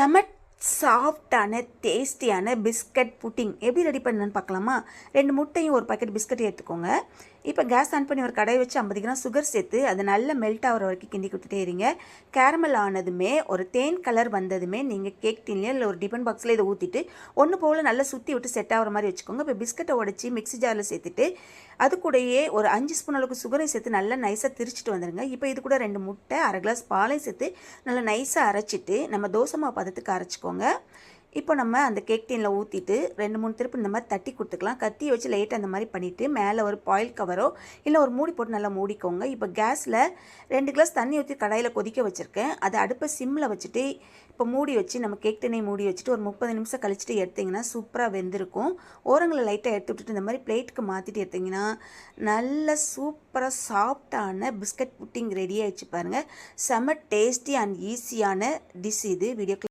செம சாஃப்டான டேஸ்டியான பிஸ்கட் புட்டிங். எப்படி ரெடி பண்ணணும்னு பார்க்கலாமா? ரெண்டு முட்டையும் ஒரு பாக்கெட் பிஸ்கட் எடுத்துக்கோங்க. இப்போ கேஸ் ஆன் பண்ணி ஒரு கடையை வச்சு ஐம்பது கிராம் சுகர் சேர்த்து அது நல்லா மெல்ட் ஆகிற வரைக்கும் கிண்டி கொடுத்துட்டே இருங்க. கேரமல் ஆனதுமே ஒரு தேன் கலர் வந்ததுமே நீங்கள் கேக் டின்லேயே இல்லை ஒரு டிஃபன் பாக்ஸில் இதை ஊற்றிட்டு ஒன்று போல் நல்லா சுற்றி விட்டு செட் ஆகிற மாதிரி வச்சுக்கோங்க. இப்போ பிஸ்கட்டை உடச்சி மிக்ஸி ஜாரில் சேர்த்துட்டு அது கூடயே ஒரு அஞ்சு ஸ்பூன் அளவுக்கு சுகரை சேர்த்து நல்லா நைஸாக திரிச்சிட்டு வந்துடுங்க இப்போ இது கூட ரெண்டு முட்டை அரை கிளாஸ் பாலையும் சேர்த்து நல்லா நைஸாக அரைச்சிட்டு நம்ம தோசை மாவு பதத்துக்கு அரைச்சிக்கோங்க. இப்போ நம்ம அந்த கேக் டீனில் ஊற்றிட்டு ரெண்டு மூணு திருப்பு இந்த மாதிரி தட்டி கொடுத்துக்கலாம். கத்தியை வச்சு லைட்டாக அந்த மாதிரி பண்ணிவிட்டு மேலே ஒரு பாயில் கவரோ இல்லை ஒரு மூடி போட்டு நல்லா மூடிக்கோங்க. இப்போ கேஸில் ரெண்டு கிளாஸ் தண்ணி ஊற்றி கடாயில் கொதிக்க வச்சுருக்கேன். அதை அடுப்பை சிம்மில் வச்சுட்டு இப்போ மூடி வச்சு நம்ம கேக் டீனை மூடி வச்சுட்டு ஒரு முப்பது நிமிஷம் கழிச்சிட்டு எடுத்திங்கன்னா சூப்பராக வெந்திருக்கும். ஓரங்களை லைட்டாக எடுத்து விட்டுட்டு இந்த மாதிரி பிளேட்டுக்கு மாற்றிட்டு எடுத்திங்கன்னா நல்ல சூப்பராக சாஃப்டான பிஸ்கட் புட்டிங் ரெடி ஆகிடுச்சு பாருங்கள் செம டேஸ்டி அண்ட் ஈஸியான டிஷ் இது. வீடியோ